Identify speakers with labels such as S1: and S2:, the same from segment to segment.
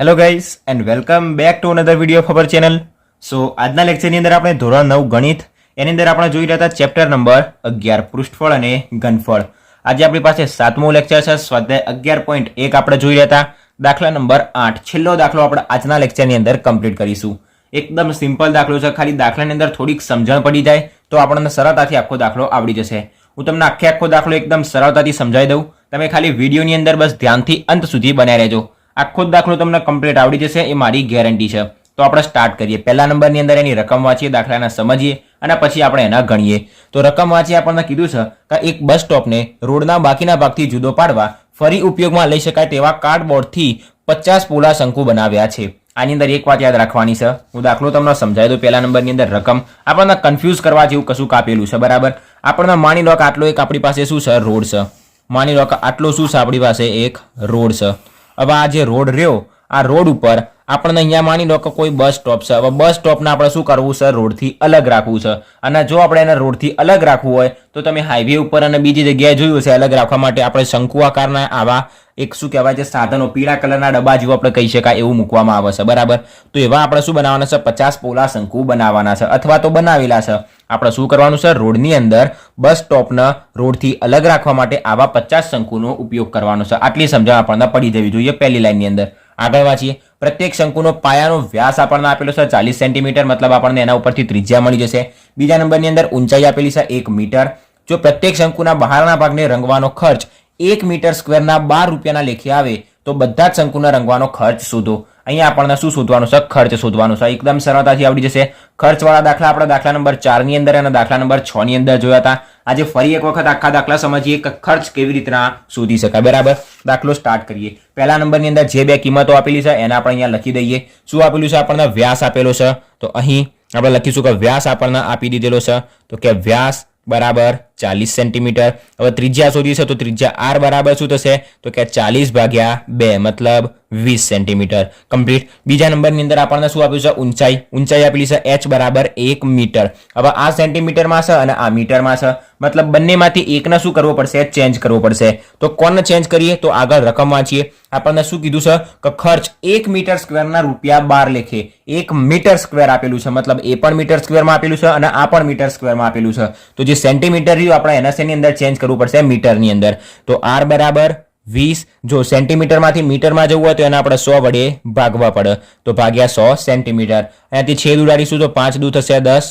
S1: Hello guys and welcome back to another video ખબર channel so આજના લેક્ચરની અંદર આપણે ધોરણ નવ ગણિત, એની અંદર આપણે જોઈ રહ્યા હતા ચેપ્ટર નંબર અગિયાર, પૃષ્ઠફળ અને ઘનફળ. આજે આપણી પાસે સાતમું લેક્ચર છે, સ્વાધ્યાય અગિયાર પોઈન્ટ એક આપણે જોઈ રહ્યા હતા. દાખલા નંબર આઠ, છેલ્લો દાખલો આપણે આજના લેક્ચરની અંદર કમ્પ્લીટ કરીશું. એકદમ સિમ્પલ દાખલો છે, ખાલી દાખલાની અંદર થોડીક સમજણ પડી જાય, તો આપણને સરળતાથી આખો દાખલો આવડી જશે. હું તમને આખે આખો દાખલો એકદમ સરળતાથી સમજાવી દઉં. તમે ખાલી વિડીયોની અંદર બસ ધ્યાનથી અંત સુધી બનાવી રહેજો. આખો જ દાખલો તમને કમ્પ્લીટ આવડી જશે, એ મારી ગેરંટી છે. તો આપણે સ્ટાર્ટ કરીએ. પહેલા નંબરની અંદર એની રકમ વાંચીએ, દાખલાના સમજીએ, અને પછી આપણે એના ગણીએ. તો રકમ વાંચીએ, આપણને કીધું છે કે એક બસ સ્ટોપને રોડના બાકીના ભાગથી જુદો પાડવા ફરી ઉપયોગમાં લઈ શકાય તેવા કાર્ડબોર્ડથી પચાસ પોલા શંકુ બનાવ્યા છે. આની અંદર એક વાત યાદ રાખવાની છે. હું દાખલો તમને સમજાવી દઉં. પહેલા નંબરની અંદર રકમ. આપણને કન્ફ્યુઝ કરવા જેવું કશું કાપેલું છે, બરાબર? આપણને માની લો કે આટલો એક આપણી પાસે શું છે? રોડ છે. માની લો કે આટલો શું છે? આપણી પાસે એક રોડ છે. હવે આ જે રોડ રહ્યો, આ રોડ ઉપર આપણને અહીંયા માની લો કે કોઈ બસ સ્ટોપ છે. હવે બસ સ્ટોપને આપણે શું કરવું છે? રોડથી અલગ રાખવું છે. અને જો આપણે એને રોડથી અલગ રાખવું હોય, તો તમે હાઈવે ઉપર અને બીજી જગ્યાએ જોયું છે અલગ રાખવા માટે આપણે શંકુ આકારના આવા એક શું કહેવાય છે, સાધનો પીળા કલરના ડબ્બા જેવું આપણે કહી શકાય એવું મૂકવામાં આવે છે, બરાબર? તો એવા આપણે શું બનાવવાના છે, પચાસ પોલા શંકુ બનાવવાના છે, અથવા તો બનાવેલા છે. આપણે શું કરવાનું છે, રોડની અંદર બસ સ્ટોપને રોડથી અલગ રાખવા માટે આવા પચાસ શંકુનો ઉપયોગ કરવાનો છે. આટલી સમજણ આપણને પડી જવી જોઈએ પહેલી લાઈનની અંદર. આગળ વાંચીએ. પ્રત્યેક શંકુનો પાયાનો વ્યાસ આપણને આપેલો છે, ચાલીસ સેન્ટીમીટર, મતલબ આપણને એના ઉપરથી ત્રિજ્યા મળી જશે. બીજા નંબરની અંદર ઊંચાઈ આપેલી છે, એક મીટર. જો પ્રત્યેક શંકુના બહારના ભાગને રંગવાનો ખર્ચ એક મીટર સ્ક્વેરના બાર રૂપિયાના લેખે આવે, તો બધા જ શંકુના રંગવાનો ખર્ચ શોધો. અહીંયા આપણને શું શોધવાનું છે? ખર્ચ શોધવાનું છે. એકદમ સરળતાથી આવડી જશે. ખર્ચવાળા દાખલા આપણા દાખલા નંબર ચારની અંદર અને દાખલા નંબર છ અંદર જોયા હતા. આજે ફરી એક વખત આખા દાખલા સમજીએ કે ખર્ચ કેવી રીતના શોધી શકાય. બરાબર? દાખલો સ્ટાર્ટ કરીએ. પહેલા નંબરની અંદર જે બે કિંમતો આપેલી છે, એને આપણે અહીંયા લખી દઈએ. શું આપેલું છે? આપણને વ્યાસ આપેલો છે. તો અહીં આપણે લખીશું કે વ્યાસ આપણને આપી દીધેલો છે. તો કે વ્યાસ બરાબર ચાલીસ સેન્ટીમીટર. હવે ત્રિજ્યા શોધી છે, તો ત્રિજ્યા આર બરાબર શું થશે? તો કે ચાલીસ ભાગ્યા બે, મતલબ વીસ સેન્ટીમીટર. કમ્પ્લીટ બીજા નંબરની અંદર આપણને શું આપ્યું છે? ઊંચાઈ. ઊંચાઈ આપેલી છે એચ બરાબર એક મીટર. હવે આ સેન્ટીમીટરમાં છે અને આ મીટરમાં છે. મતલબ બંનેમાંથી એકને શું કરવો પડશે? ચેન્જ કરવો પડશે. તો કોને ચેન્જ કરીએ? તો આગળ રકમ વાંચીએ. આપણને શું કીધું છે? કે ખર્ચ એક મીટર સ્ક્વેરના રૂપિયા બાર લેખે. એક મીટર સ્ક્વેર આપેલું છે. મતલબ એ પણ મીટર સ્ક્વેરમાં આપેલું છે અને આ પણ મીટર સ્ક્વેરમાં આપેલું છે. તો જે સેન્ટીમીટર રહ્યું આપણે એના શેની અંદર ચેન્જ કરવું પડશે મીટરની અંદર. તો આર બરાબર વીસ. જો સેન્ટીમીટરમાંથી મીટરમાં જવું હોય તો એને આપણે સો વડે ભાગવા પડે. તો ભાગ્યા સો સેન્ટીમીટર. અહીંયાથી છેદ ઉડાડીશું તો પાંચ દૂ થશે દસ.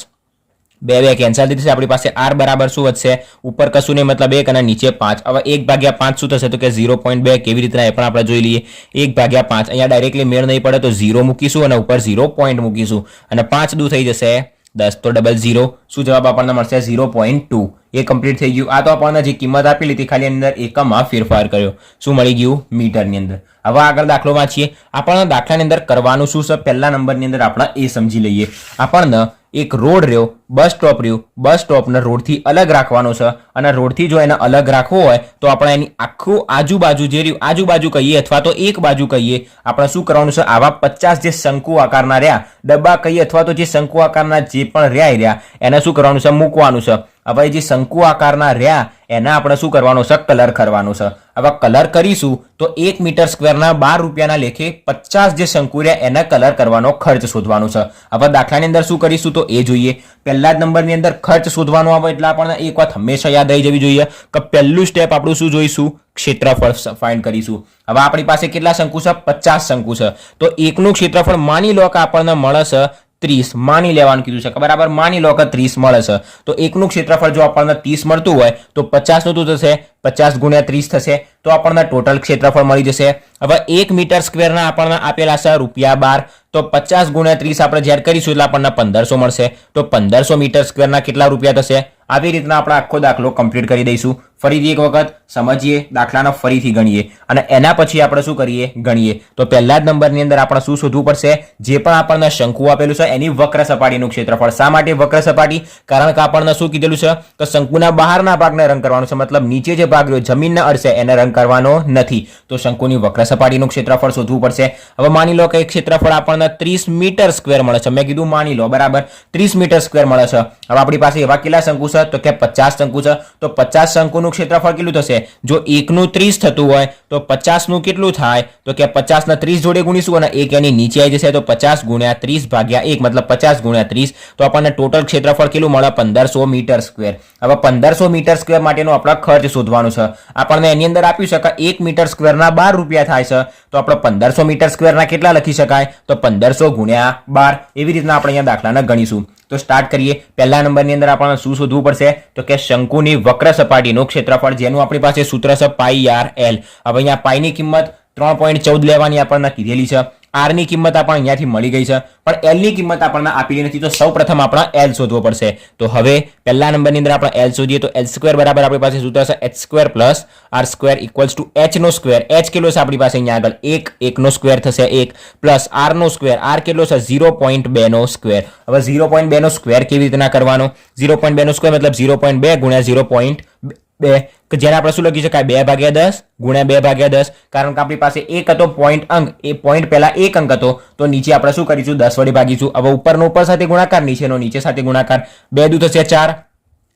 S1: બે બે કેન્સલ થશે આપણી પાસે આર બરાબર શું વધશે? ઉપર કશું નહીં, મતલબ એક અને નીચે પાંચ. હવે એક ભાગ્યા પાંચ શું થશે? તો કે ઝીરો પોઈન્ટ બે. કેવી રીતના એ પણ આપણે જોઈ લઈએ. એક ભાગ્યા પાંચ. અહીંયા ડાયરેક્ટલી મેળ નહીં પડે તો ઝીરો મૂકીશું અને ઉપર ઝીરો પોઈન્ટ મૂકીશું. અને પાંચ દૂ થઈ જશે દસ તો ડબલ ઝીરો શું જવાબ આપણને મળશે? ઝીરો પોઈન્ટ ટુ એ કમ્પ્લીટ થઈ ગયું. આ તો આપણને જે કિંમત આપેલી હતી ખાલી અંદર એકમમાં ફેરફાર કર્યો. શું મળી ગયું? મીટરની અંદર. હવે આગળ દાખલો વાંચીએ. આપણને દાખલાની અંદર કરવાનું શું છે? પહેલા નંબરની અંદર આપણે એ સમજી લઈએ. આપણને એક રોડ રહ્યો બસ સ્ટોપ રહ્યું. બસ સ્ટોપને રોડથી અલગ રાખવાનો છે અને રોડથી જો એને અલગ રાખવો હોય તો આપણે એની આખું આજુબાજુ જે રહ્યું, આજુબાજુ કહીએ અથવા તો એક બાજુ કહીએ, આપણે શું કરવાનું છે? આવા પચાસ જે શંકુ આકારના રહ્યા, ડબ્બા કહીએ અથવા તો જે શંકુ આકારના જે પણ રહ્યા રહ્યા, એને શું કરવાનું છે? મૂકવાનું છે. હવે જે શંકુ આકારના રહ્યા, એના આપણે શું કરવાનું છે? કલર કરવાનું છે. હવે કલર કરીશું તો એક મીટર સ્ક્વેરના બાર રૂપિયાના લેખે પચાસ જે શંકુ રહ્યા, એના કલર કરવાનો ખર્ચ શોધવાનો છે. હવે દાખલાની અંદર શું કરીશું તો એ જોઈએ. પહેલા જ નંબરની અંદર ખર્ચ શોધવાનો આવે એટલે આપણને એક વાત હંમેશા યાદ રહી જવી જોઈએ કે પહેલું સ્ટેપ આપણું શું જોઈશું? ક્ષેત્રફળ ફાઇન્ડ કરીશું. હવે આપણી પાસે કેટલા શંકુ છે? પચાસ શંકુ છે. તો એકનું ક્ષેત્રફળ માની લો કે આપણને મળે છે ત્રીસ. માની લેવાનું કીધું છે બરાબર? માની લો કે ત્રીસ મળે છે. તો એકનું ક્ષેત્રફળ જો આપણને ત્રીસ મળતું હોય, તો પચાસનું શું થશે? પચાસ ગુણ્યા ત્રીસ થશે. તો આપણને ટોટલ ક્ષેત્રફળ મળી જશે. હવે એક મીટર સ્ક્વેરના આપણને આપેલા છે રૂપિયા બાર. તો પચાસ ગુણ્યા ત્રીસ આપણે જ્યારે કરીશું એટલે આપણને પંદરસો મળશે. તો પંદરસો મીટર સ્ક્વેરના કેટલા રૂપિયા થશે? આવી રીતના આપણે આખો દાખલો કમ્પ્લીટ કરી દઈશું. ફરીથી એક વખત સમજીએ, દાખલાનો ફરીથી ગણીએ. અને એના પછી આપણે શું કરીએ? ગણીએ. તો પહેલા જ નંબરની અંદર આપણે શું શોધવું પડશે? જે પણ આપણને શંકુ આપેલું છે, એની વક્ર સપાટીનું ક્ષેત્રફળ. શા માટે વક્ર સપાટી કારણ કે આપણને શું કીધેલું છે? કે શંકુના બહારના ભાગને રંગ કરવાનો છે. મતલબ નીચે જે ભાગ રહ્યો, જમીનના અડશે એને રંગ કરવાનો નથી. તો શંકુની વક્ર સપાટીનું ક્ષેત્રફળ શોધવું પડશે. હવે માની લો કે એક ક્ષેત્રફળ આપણને ત્રીસ મીટર સ્ક્વેર મળે છે. મેં કીધું માની લો, બરાબર. ત્રીસ મીટર સ્ક્વેર મળે છે. હવે આપણી પાસે એવા કેટલા શંકુ છે? તો કે પચાસ શંકુ છે, તો પચાસ શંકુનું ક્ષેત્રફળ કેટલું થશે? જો એકનું ત્રીસ થતું હોય, તો પચાસનું કેટલું થાય? તો કે પચાસના ત્રીસ જોડે ગુણીશું અને એક એની નીચે આવી જશે, તો પચાસ ગુણ્યા ત્રીસ ભાગ્યા એક, મતલબ પચાસ ગુણ્યા ત્રીસ. તો આપણને ટોટલ ક્ષેત્રફળ કેટલું મળે? પંદરસો મીટર સ્ક્વેર હવે પંદરસો મીટર સ્ક્વેર માટેનો આપણા ખર્ચ શોધવાનું છે. આપણને એની અંદર આપ્યું છે કે એક મીટર સ્ક્વેરના બાર રૂપિયા થાય છે. તો આપણે પંદરસો મીટર સ્ક્વેરના કેટલા લખી શકાય? તો પંદરસો ગુણ્યા બાર. એવી રીતના આપણે અહીંયા દાખલાને ગણીશું. તો સ્ટાર્ટ કરીએ. પહેલા નંબરની અંદર આપણને શું શોધવું પડશે? તો કે શંકુની વક્ર સપાટીનું ક્ષેત્રફળ, જેનું આપણી પાસે સૂત્ર છે પાઈ આર એલ હવે અહીંયા પાઈની કિંમત ત્રણ પોઈન્ટ ચૌદ લેવાની આપણને કીધેલી છે. આરની કિંમત આપણને અહીંયાથી મળી ગઈ છે. પણ એલની કિંમત આપણને આપેલી નથી, તો સૌ પ્રથમ આપણે એલ શોધવો પડશે. તો હવે પહેલા નંબરની અંદર આપણે એલ શોધીએ, તો એલ સ્ક્વેર બરાબર આપણી પાસે શું થશે? H square plus R square equals to એચનો square H કેટલો છે આપણી પાસે અહીંયા આગળ? એક એકનો સ્ક્વેર થશે એક. પ્લસ આરનો સ્ક્વેર આર કેટલો છે? ઝીરો પોઈન્ટ બેનો સ્ક્વેર હવે ઝીરો પોઈન્ટ બેનો સ્ક્વેર કેવી રીતના કરવાનો? ઝીરો પોઈન્ટ બેનો સ્ક્વેર મતલબ ઝીરો પોઈન્ટ બે ગુણ્યા ઝીરો પોઈન્ટ બે, કે જેને આપણે શું લખી શકાય? બે ભાગ્યા દસ ગુણ્યા બે ભાગ્યા દસ. કારણ કે આપણી પાસે એક હતો પોઈન્ટ અંક. એ પોઈન્ટ પહેલા એક અંક હતો. તો નીચે આપણે શું કરીશું? દસ વડે ભાગીશું. હવે ઉપરનો ઉપર સાથે ગુણાકાર, નીચેનો નીચે સાથે ગુણાકાર. બે દુ થશે ચાર.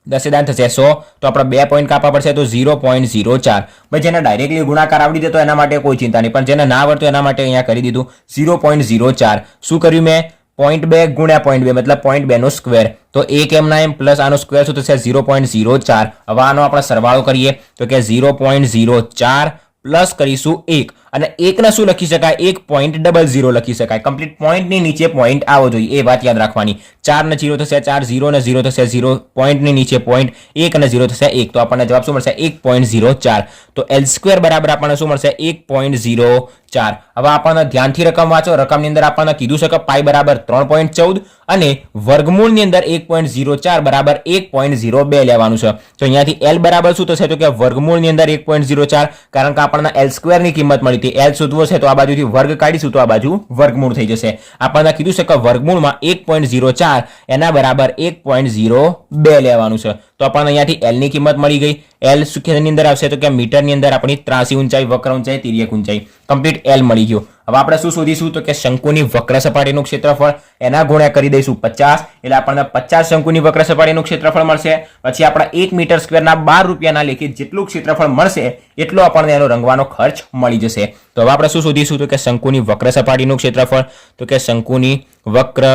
S1: દસે દાન થશે સો. તો આપણે બે પોઈન્ટ કાપવા પડશે તો ઝીરો પોઈન્ટ ઝીરો ચાર. ભાઈ, જેને ડાયરેક્ટલી ગુણાકાર આવડી જતો એના માટે કોઈ ચિંતા નહીં. પણ જેને ના આવડતો એના માટે અહીંયા કરી દીધું ઝીરો પોઈન્ટ ઝીરો ચાર. શું કર્યું મેં? પોઈન્ટ બે ગુણ્યા પોઈન્ટ બે, મતલબ પોઈન્ટ બેનો સ્ક્વેર તો એક એમના એમ પ્લસ આનો સ્ક્વેર શું થશે? ઝીરો પોઈન્ટ ઝીરો ચાર. હવે આનો આપણે સરવાળો કરીએ. તો કે ઝીરો પોઈન્ટ ઝીરો ચાર પ્લસ કરીશું એક. અને એકને શું લખી શકાય? એક પોઈન્ટ ડબલ ઝીરો લખી શકાય. કમ્પ્લીટ પોઈન્ટની નીચે પોઈન્ટ આવો જોઈએ. એ વાત યાદ રાખવાની. ચાર ને ઝીરો થશે ચાર ઝીરો ને ઝીરો થશે ઝીરો પોઈન્ટની નીચે પોઈન્ટ એક અને ઝીરો થશે એક. તો આપણને જવાબ શું મળશે? એક પોઈન્ટ ઝીરો ચાર. તો એલ સ્ક્વેર બરાબર આપણને શું મળશે? એક પોઈન્ટ ઝીરો ચાર. હવે આપણને ધ્યાનથી રકમ વાંચો. રકમની અંદર આપણને કીધું છે કે પાઈ બરાબર ત્રણ પોઈન્ટ ચૌદ અને વર્ગમૂળની અંદર એક પોઈન્ટ ઝીરો ચાર બરાબર એક પોઈન્ટ ઝીરો બે લેવાનું છે. તો અહીંયાથી એલ બરાબર શું થશે? તો કે વર્ગમૂળની અંદર એક પોઈન્ટ ઝીરો ચાર. કારણ કે આપણને એલ સ્ક્વેરની કિંમત મળી. હતી એલ શોધવો છે, તો આ બાજુથી વર્ગ કાઢીશું, તો આ બાજુ વર્ગમૂળ થઈ જશે. આપણને કીધું છે કે વર્ગમૂળમાં એક પોઈન્ટ ઝીરો ચાર, એના બરાબર એક પોઈન્ટ ઝીરો બે લેવાનું છે. તો આપણને અહીંયાથી એલની કિંમત મળી ગઈ. એલ સુખ્યની અંદર આવશે તો કે મીટરની અંદર આપણી ત્રાસી ઊંચાઈ, વક્ર ઊંચાઈ, તિર્યક ઊંચાઈ. કમ્પ્લીટ એલ મળી ગયો. હવે આપણે શું શોધીશું? તો કે શંકુની વક્ર સપાટીનું ક્ષેત્રફળ એના ગુણ્યા કરી દઈશું પચાસ. એટલે આપણને પચાસ શંકુની વક્ર સપાટીનું ક્ષેત્રફળ મળશે. પછી આપણા એક મીટર સ્ક્વેરના બાર રૂપિયાના લેખિત જેટલું ક્ષેત્રફળ મળશે, એટલો આપણને એનો રંગવાનો ખર્ચ મળી જશે. તો હવે આપણે શું શોધીશું? તો કે શંકુની વક્ર સપાટીનું ક્ષેત્રફળ, તો કે શંકુની વક્ર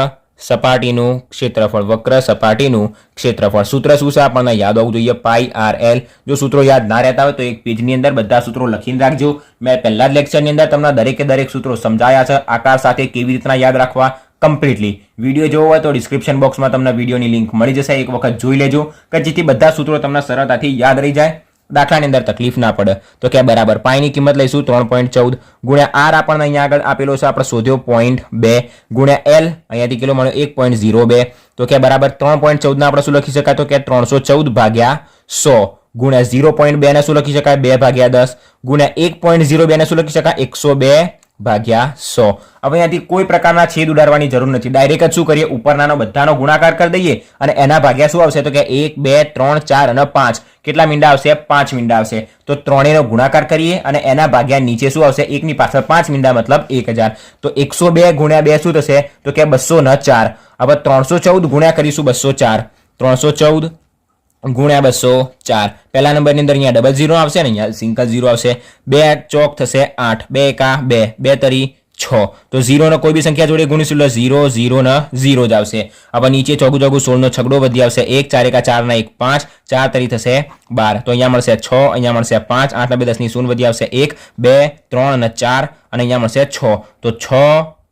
S1: સપાટીનું ક્ષેત્રફળ વક્ર, સપાટીનું ક્ષેત્રફળ સૂત્ર શું છે? આપણને યાદ હોવું જોઈએ પાઈ આર એલ જો સૂત્રો યાદ ના રહેતા હોય તો એક પેજની અંદર બધા સૂત્રો લખીને રાખજો. મેં પહેલા જ લેક્ચરની અંદર તમને દરેકે દરેક સૂત્રો સમજાયા છે. આકાર સાથે કેવી રીતના યાદ રાખવા? કમ્પ્લીટલી વીડિયો જોવો હોય તો ડિસ્ક્રિપ્શન બોક્સમાં તમને વિડીયોની લિંક મળી જશે. એક વખત જોઈ લેજો, કે જેથી બધા સૂત્રો તમને સરળતાથી યાદ રહી જાય. દાખલાની અંદર તકલીફ ના પડે. તો કે બરાબર. પાઈની કિંમત લઈશું ત્રણ પોઈન્ટ ચૌદ. ગુણ્યા આર આપણને અહીંયા આગળ આપેલો છે. આપણે શોધ્યો પોઈન્ટ બે. ગુણ્યા એલ અહીંયાથી કિલો મળ્યો એક પોઈન્ટ ઝીરો બે. તો કે બરાબર ત્રણ પોઈન્ટ ચૌદના આપણે શું લખી શકાય? તો કે ત્રણસો ચૌદ ભાગ્યા સો. ગુણ્યા ઝીરો પોઈન્ટ બેને શું લખી શકાય? બે ભાગ્યા દસ. ગુણ્યા એક પોઈન્ટ ઝીરો બેને શું લખી શકાય? એકસો બે. ભાગ્યા સો. હવે અહીંયાથી કોઈ પ્રકારના છેદ ઉડાડવાની જરૂર નથી. ડાયરેક્ટ જ શું કરીએ? ઉપરનાનો બધાનો ગુણાકાર કરી દઈએ અને એના ભાગ્યા શું આવશે? તો કે એક, બે, ત્રણ, ચાર અને પાંચ. કેટલા મીંડા આવશે? પાંચ મીંડા આવશે. તો ત્રણેયનો ગુણાકાર કરીએ અને એના ભાગ્યા નીચે શું આવશે? એકની પાછળ પાંચ મીંડા, મતલબ એક હજાર. તો એકસો બે ગુણ્યા બે શું થશે? તો કે બસો ન ચાર. હવે ત્રણસો ચૌદ ગુણ્યા કરીશું બસો ચાર. ત્રણસો ચૌદ ગુણ્યા બસો ચાર. પહેલા નંબરની અંદર અહીંયા ડબલ ઝીરો આવશે ને અહીંયા સિંગલ ઝીરો આવશે. બે ચોક થશે આઠ. બે એકા, બે. બે તરી છ. તો ઝીરોનો કોઈ બી સંખ્યા જોડે ગુણીશું એટલે ઝીરો ઝીરો ને ઝીરો જ આવશે. હવે નીચે ચોગું ચોગું સોળનો છગડો વધી આવશે. એક, ચાર એકા ચારના એક, પાંચ. ચાર તરી થશે બાર. તો અહીંયા મળશે છ, અહીંયા મળશે પાંચ. આઠ બે દસની શૂન્ય વધી આવશે એક, બે, ત્રણ અને ચાર. અને અહીંયા મળશે છ. તો છ,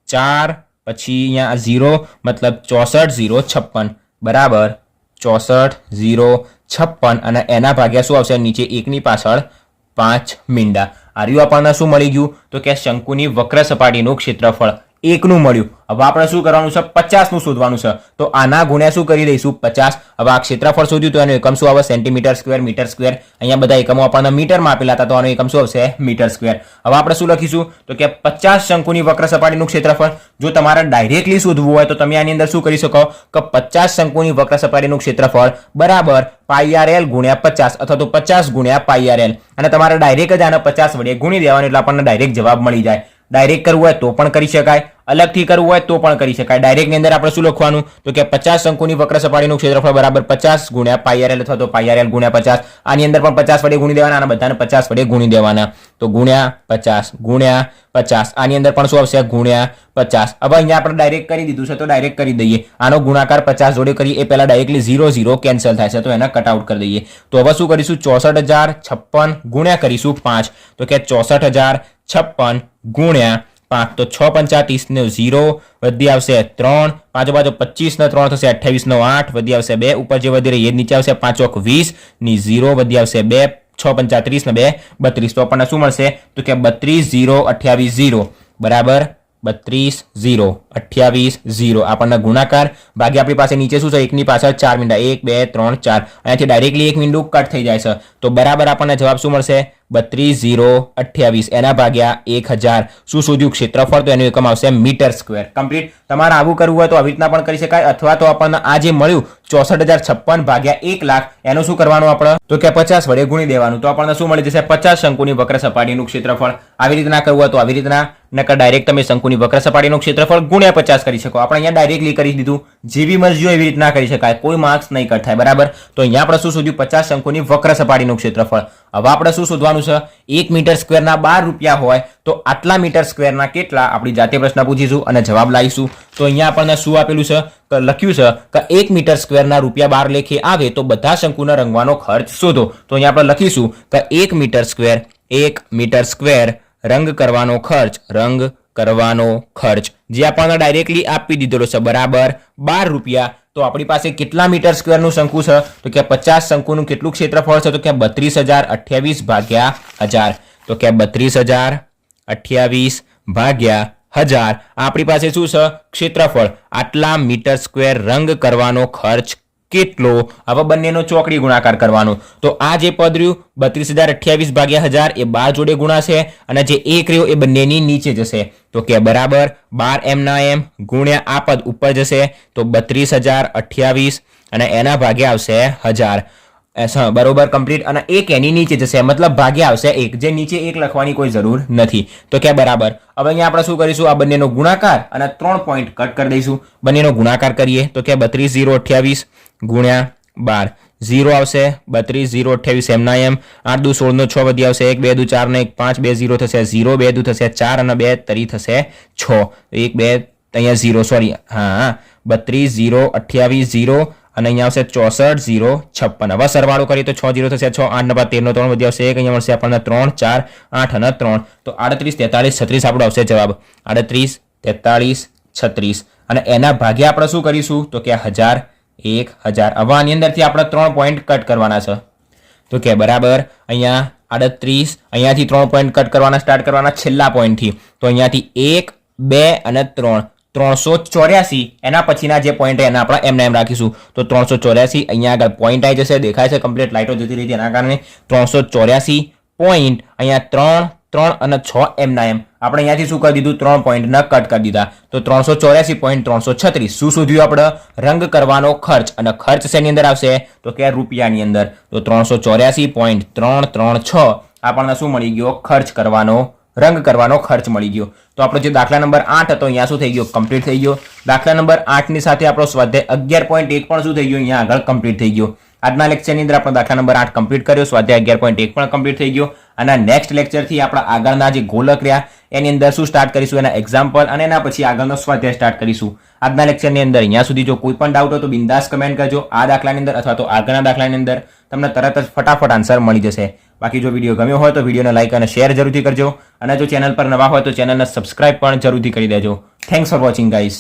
S1: ચાર, પછી અહીંયા ઝીરો મતલબ ચોસઠ ઝીરો છપ્પન. બરાબર? ચોસઠ, ઝીરો, છપ્પન અને એના ભાગ્યા શું આવશે? નીચે એકની પાછળ પાંચ મીંડા. આર્યું આપણને શું મળી ગયું? તો કે શંકુની વક્ર સપાટીનું ક્ષેત્રફળ. એકનું મળ્યું. હવે આપણે શું કરવાનું છે? પચાસનું શોધવાનું છે. તો આના ગુણ્યા શું કરી દઈશું? પચાસ. હવે આ ક્ષેત્રફળ શોધ્યું તો એનું એકમ શું આવે સેન્ટીમીટર સ્ક્વેર, મીટર સ્ક્વેર. અહીંયા બધા એકમો આપણને મીટરમાં આપેલા હતા તો આનો એકમ શું આવશે? Metre square. હવે આપણે શું લખીશું? તો કે પચાસ શંકુની વક્ર સપાટીનું ક્ષેત્રફળ. જો તમારે ડાયરેક્ટલી શોધવું હોય તો તમે આની અંદર શું કરી શકો? કે પચાસ શંકુની વક્ર સપાટીનું ક્ષેત્રફળ બરાબર પાઈ આર એલ ગુણ્યા પચાસ અથવા તો પચાસ ગુણ્યા પાઈ આર એલ. અને તમારે ડાયરેક્ટ જ આને પચાસ વડે ગુણી દેવાનું એટલે આપણને ડાયરેક્ટ જવાબ મળી જાય. ડાયરેક્ટ કરવું હોય તો પણ કરી શકાય. અલગથી કરવું હોય તો પણ કરી શકાય. ડાયરેક્ટની અંદર આપણે શું લખવાનું? તો કે પચાસ શંકુની વક્ર સપાટીનું ક્ષેત્રફળ બરાબર પચાસ ગુણ્યા પાયરએલ અથવા તો પાયરએલ ગુણ્યા પચાસ. આની અંદર પણ પચાસ વડે ગુણી દેવાના અને બધાને પચાસ વડે ગુણી દેવાના. તો ગુણ્યા પચાસ ગુણ્યા પચાસ. આની અંદર પણ શું આવશે? ગુણ્યા પચાસ. હવે અહીંયા આપણે ડાયરેક્ટ કરી દીધું છે, તો ડાયરેક્ટ કરી દઈએ. આનો ગુણાકાર પચાસ જોડે કરીએ, એ પહેલાં ડાયરેક્ટલી ઝીરો ઝીરો કેન્સલ થાય છે, તો એને કટઆઉટ કરી દઈએ. તો હવે શું કરીશું? ચોસઠ હજાર છપ્પન ગુણ્યા કરીશું પાંચ. તો કે ચોસઠ હજાર છપ્પન ગુણ્યા પાંચ તો છ પંચા ત્રીસ ને ઝીરો, વધી આવશે ત્રણ, પાંચો બાજુ પચીસ ને ત્રણ થશે અઠ્યાવીસ નો આઠ, વધી આવશે બે, ઉપર જે વધી રહી એ નીચે આવશે પાંચ ચોક વીસની ઝીરો વધી આવશે બે, છ પંચા ત્રીસ ને બે, બત્રીસ. તો આપણને શું મળશે? તો કે બત્રીસ ઝીરો, અઠ્યાવીસ ઝીરો. બરાબર? બત્રીસ ઝીરો, અઠ્યાવીસ ઝીરો. આપણને ગુણાકાર ભાગ્ય આપણી પાસે નીચે શું છે? એકની પાછળ ચાર મીંડા. એક, બે, ત્રણ, ચાર. અહીંયાથી ડાયરેક્ટલી એક મીંડું કટ થઈ જાય છે. તો બરાબર આપણને જવાબ શું મળશે? બત્રીસ ઝીરો અઠ્યાવીસ. એના ભાગ્યા એક હજાર. શું શોધ્યું ક્ષેત્રફળ તો એનું એકમ આવશે મીટર સ્ક્વેર. કમ્પ્લીટ. તમારે આવું કરવું હોય તો આવી રીતના પણ કરી શકાય. અથવા તો આપણને આ જે મળ્યું, ચોસઠ હજાર છપ્પન ભાગ્યા એક લાખ, એનું શું કરવાનું આપણે? તો કે પચાસ વડે ગુણી દેવાનું. તો આપણને શું મળી જશે? પચાસ શંકુની વક્ર સપાટીનું ક્ષેત્રફળ. આવી રીતના કરવું હોય તો આવી રીતના. નકર ડાયરેક્ટ તમે શંકુની વક્ર સપાટીનું ક્ષેત્રફળ ગુણ્યા પચાસ કરી શકો. આપણે અહીંયા ડાયરેક્ટલી કરી દીધું. જેવી મરજી એવી રીતના કરી શકાય. કોઈ માર્ક્સ નહીં કટ થાય બરાબર? તો અહીંયા આપણે શું શોધ્યું પચાસ શંકુની વક્ર સપાટીનું ક્ષેત્રફળ. હવે આપણે શું શોધવાનું છે? એક મીટર સ્ક્વેરના બાર રૂપિયા હોય તો આટલા મીટર સ્ક્વેરના કેટલા? આપણી જાતે પ્રશ્ન પૂછીશું અને જવાબ લાવીશું. તો અહીંયા આપણને શું આપેલું છે? લખ્યું છે કે એક મીટર સ્ક્વેરના રૂપિયા બાર લેખે આવે તો બધા શંકુના રંગવાનો ખર્ચ શોધો. તો અહીંયા આપણે લખીશું કે એક મીટર સ્ક્વેર એક મીટર સ્ક્વેર રંગ કરવાનો ખર્ચ, રંગ કરવાનો ખર્ચ. જે આપણને ડાયરેક્ટલી આપી દીધેલો છે, બરાબર? બાર રૂપિયા. તો આપણી પાસે કેટલા મીટર સ્ક્વેરનું શંકુ છે? તો કે પચાસ શંકુનું કેટલું ક્ષેત્રફળ છે? તો કે બત્રીસ હજાર અઠ્યાવીસ ભાગ્યા હજાર. તો કે બત્રીસ હજાર અઠ્યાવીસ ભાગ્યા હજાર. આપણી પાસે શું છે? ક્ષેત્રફળ. આટલા મીટર સ્ક્વેર રંગ કરવાનો ખર્ચ કેટલો? હવે બંનેનો ચોકડી ગુણાકાર કરવાનો. તો આ જે પદ રહ્યું, બત્રીસ હજાર અઠ્યાવીસ ભાગ્યા હજાર, એ બાર જોડે ગુણાશે અને જે એક રહ્યો, એ બંનેની નીચે જશે. તો કે બરાબર બાર એમ ના એમ ગુણ્યા આ પદ ઉપર જશે. તો બત્રીસ હજાર અઠ્યાવીસ અને એના ભાગે આવશે હજાર. બરોબર કમ્પ્લીટ અને એક એની નીચે જશે. મતલબ ભાગે આવશે એક. જે નીચે એક લખવાની કોઈ જરૂર નથી. તો કે બરાબર. હવે અહીંયા આપણે શું કરીશું? આ બંનેનો ગુણાકાર અને ત્રણ પોઈન્ટ કટ કરી દઈશું. બંનેનો ગુણાકાર કરીએ. તો કે બત્રીસ, ઝીરો, અઠ્યાવીસ ગુણ્યા બાર. ઝીરો આવશે, બત્રીસ, ઝીરો, અઠ્યાવીસ, એમના એમ. આઠ દુ સોળનો છ વધી આવશે. એક, બે દુ ચાર ને એક, પાંચ, બે, ઝીરો થશે ઝીરો, બે દુ થશે ચાર અને બે તરી થશે છ. એક, બે, અહીંયા ઝીરો, સોરી હા. બત્રીસ, ઝીરો, અઠ્યાવીસ, ઝીરો અને અહીંયા આવશે ચોસઠ, ઝીરો, છપ્પન. હવે સરવાળો કરીએ તો છ, ઝીરો થશે, છ, આઠ, નવા તેરનો ત્રણ વધી આવશે એક. અહીંયા મળશે આપણને ત્રણ, ચાર, આઠ અને ત્રણ. તો આડત્રીસ તેતાલીસ છત્રીસ આપણો આવશે જવાબ. આડત્રીસ તેતાલીસ છત્રીસ. અને એના ભાગે આપણે શું કરીશું? તો કે હજાર, એક હજાર. હવે આની અંદરથી આપણે ત્રણ પોઈન્ટ કટ કરવાના છે. તો કે બરાબર, અહીંયા આડત્રીસ, અહીંયાથી ત્રણ પોઈન્ટ કટ કરવાના સ્ટાર્ટ કરવાના છેલ્લા પોઈન્ટથી તો અહીંયાથી એક, બે અને ત્રણ. ત્રણસો ચોર્યાસી. એના પછીના જે પોઈન્ટ એના આપણે એમને એમ રાખીશું. તો ત્રણસો ચોર્યાસી અહીંયા આગળ પોઈન્ટ આવી જશે, દેખાય છે કમ્પ્લીટ લાઇટો જતી રહી છે એના કારણે. ત્રણસો ચોર્યાસી પોઈન્ટ અહીંયા ત્રણ ત્રણ અને છ એમના એમ. આપણે અહીંયાથી શું કરી દીધું? ત્રણ પોઈન્ટના કટ કરી દીધા. તો ત્રણસો ચોર્યાસી પોઈન્ટ ત્રણસો છત્રીસ. શું શોધ્યું આપણે? રંગ કરવાનો ખર્ચ. અને ખર્ચ શેની અંદર આવશે? તો કે રૂપિયાની અંદર. તો ત્રણસો ચોર્યાસી પોઈન્ટ ત્રણ ત્રણ, છ આપણને શું મળી ગયો? ખર્ચ કરવાનો રંગ કરવાનો ખર્ચ મળી ગયો. તો આપણો જે દાખલા નંબર આઠ હતો, અહીંયા શું થઈ ગયો? કમ્પ્લીટ થઈ ગયો. દાખલા નંબર આઠની સાથે આપણો સ્વાધ્યાય અગિયાર પોઈન્ટ એક પણ શું થઈ ગયો? અહીંયા આગળ કમ્પ્લીટ થઈ ગયો. આજના લેક્ચરની અંદર આપણે દાખલા નંબર આઠ કમ્પ્લીટ કર્યો, સ્વાધ્યાય અગિયાર પોઈન્ટ એક પણ કમ્પ્લીટ થઈ ગયો. અને નેક્સ્ટ લેક્ચરથી આપણા આગળના જે ગોલક રહ્યા, એની અંદર શું સ્ટાર્ટ કરીશું? એના એક્ઝામ્પલ અને એના પછી આગળનો સ્વાધ્યાય સ્ટાર્ટ કરીશું. આજના લેક્ચરની અંદર અહીંયા સુધી જો કોઈ પણ ડાઉટ હોય તો બિંદાસ કમેન્ટ કરજો. આ દાખલાની અંદર અથવા તો આગળના દાખલાની અંદર તમને તરત જ ફટાફટ આન્સર મળી જશે. બાકી જો વીડિયો ગમ્યો હોય તો વિડીયોને લાઇક અને શેર જરૂરથી કરજો. અને જો ચેનલ પર નવા હોય તો ચેનલને સબસ્ક્રાઇબ પણ જરૂરથી કરી દેજો. Thanks for watching guys